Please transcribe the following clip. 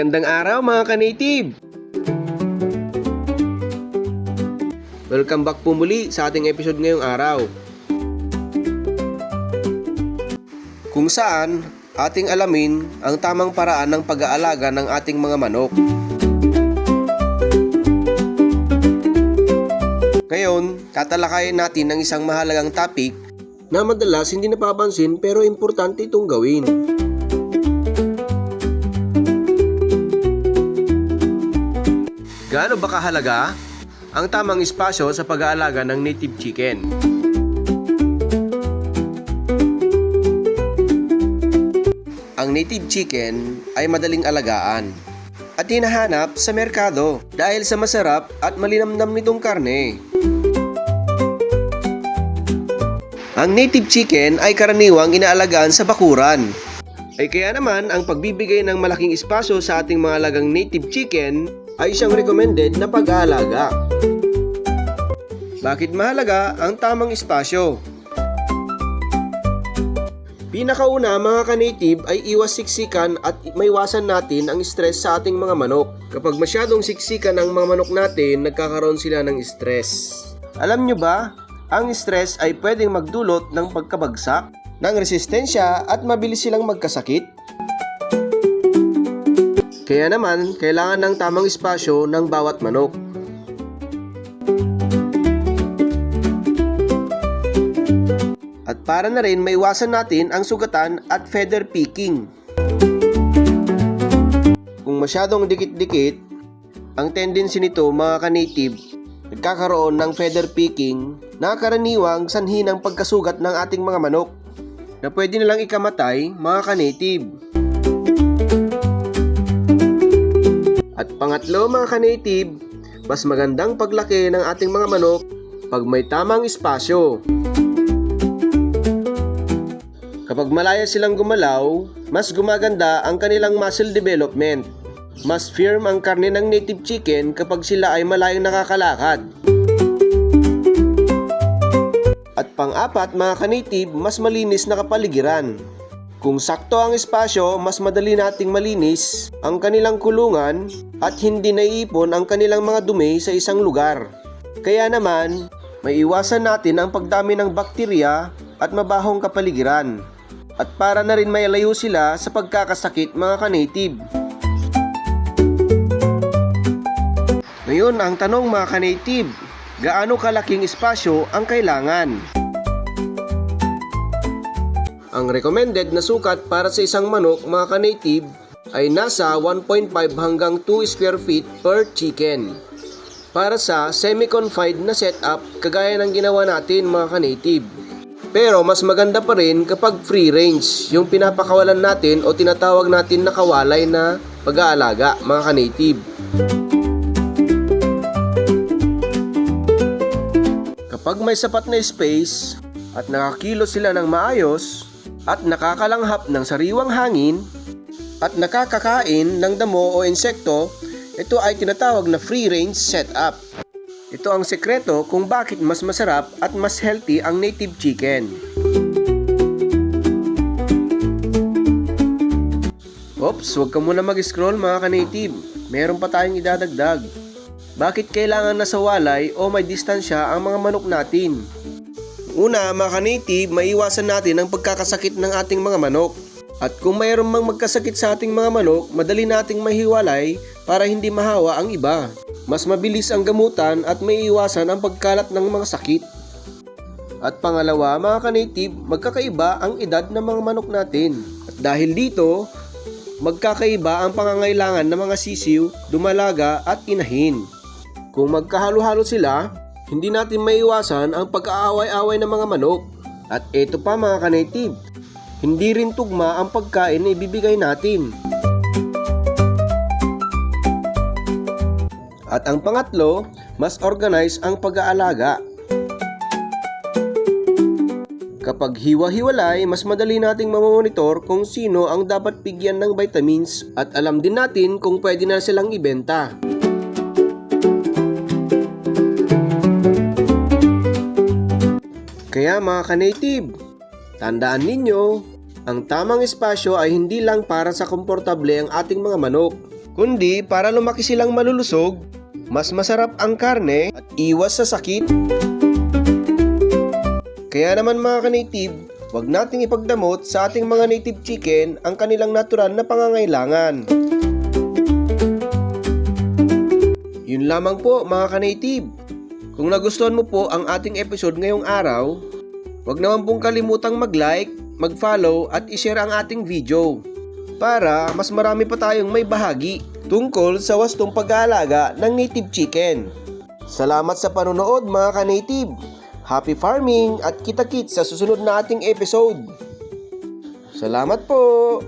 Magandang araw mga ka-native! Welcome back po muli sa ating episode ngayong araw. Kung saan ating alamin ang tamang paraan ng pag-aalaga ng ating mga manok. Ngayon, tatalakayin natin ang isang mahalagang topic na madalas hindi napapansin pero importante itong gawin. Gaano ba kahalaga ang tamang espasyo sa pag-aalaga ng native chicken? Ang native chicken ay madaling alagaan at hinahanap sa merkado dahil sa masarap at malinamnam nitong karne. Ang native chicken ay karaniwang inaalagaan sa bakuran. Ay kaya naman ang pagbibigay ng malaking espasyo sa ating mga alagang native chicken ay siyang recommended na pag-aalaga. Bakit mahalaga ang tamang espasyo? Pinakauna mga ka-native ay iwas siksikan at maiwasan natin ang stress sa ating mga manok. Kapag masyadong siksikan ang mga manok natin, nagkakaroon sila ng stress. Alam nyo ba, ang stress ay pwedeng magdulot ng pagkabagsak, ng resistensya at mabilis silang magkasakit. Kaya naman, kailangan ng tamang espasyo ng bawat manok. At para na rin maiwasan natin ang sugatan at feather picking. Kung masyadong dikit-dikit, ang tendency nito mga ka-native, nagkakaroon ng feather picking na karaniwang sanhi ng pagkasugat ng ating mga manok na pwede nilang ikamatay mga ka-native. At pangatlo mga ka-native, mas magandang paglaki ng ating mga manok pag may tamang espasyo. Kapag malaya silang gumalaw, mas gumaganda ang kanilang muscle development. Mas firm ang karne ng native chicken kapag sila ay malayong nakakalakad. At pang-apat mga ka-native, mas malinis na kapaligiran. Kung sakto ang espasyo, mas madali nating malinis ang kanilang kulungan at hindi naiipon ang kanilang mga dumi sa isang lugar. Kaya naman, may iwasan natin ang pagdami ng bakterya at mabahong kapaligiran. At para na rin mailayo sila sa pagkakasakit mga ka-native. Ngayon, ang tanong mga ka-native, gaano kalaking espasyo ang kailangan? Ang recommended na sukat para sa isang manok mga ka-native ay nasa 1.5 hanggang 2 square feet per chicken. Para sa semi-confined na setup kagaya ng ginawa natin mga ka-native. Pero mas maganda pa rin kapag free range, yung pinapakawalan natin o tinatawag natin na kawalay na pag-aalaga mga ka-native. Kapag may sapat na space at nakakilo sila ng maayos at nakakalanghap ng sariwang hangin at nakakakain ng damo o insekto, ito ay tinatawag na free range setup. Ito ang sekreto kung bakit mas masarap at mas healthy ang native chicken. Oops, huwag ka muna mag-scroll mga ka-native. Meron pa tayong idadagdag. Bakit kailangan nasa walay o may distansya ang mga manok natin? Una, mga ka-native, maiwasan natin ang pagkakasakit ng ating mga manok. At kung mayroon mang magkasakit sa ating mga manok, madali nating mahiwalay para hindi mahawa ang iba. Mas mabilis ang gamutan at may iwasan ang pagkalat ng mga sakit. At pangalawa, mga ka-native, magkakaiba ang edad ng mga manok natin. At dahil dito, magkakaiba ang pangangailangan ng mga sisiw, dumalaga at inahin. Kung magkahalo-halo sila, hindi natin maiwasan ang pag-aaway-away ng mga manok. At ito pa mga ka-native, hindi rin tugma ang pagkain na ibibigay natin. At ang pangatlo, mas organize ang pag-aalaga. Kapag hiwa-hiwalay, mas madali nating mamonitor kung sino ang dapat bigyan ng vitamins at alam din natin kung pwede na silang ibenta. Kaya mga ka-native, tandaan ninyo, ang tamang espasyo ay hindi lang para sa komportable ang ating mga manok, kundi para lumaki silang malulusog, mas masarap ang karne at iwas sa sakit. Kaya naman mga ka-native, wag nating ipagdamot sa ating mga native chicken ang kanilang natural na pangangailangan. Yun lamang po mga ka-native. Kung nagustuhan mo po ang ating episode ngayong araw, huwag naman pong kalimutang mag-like, mag-follow at i-share ang ating video para mas marami pa tayong may bahagi tungkol sa wastong pag-aalaga ng native chicken. Salamat sa panonood mga ka-native. Happy farming at kita-kits sa susunod na ating episode. Salamat po!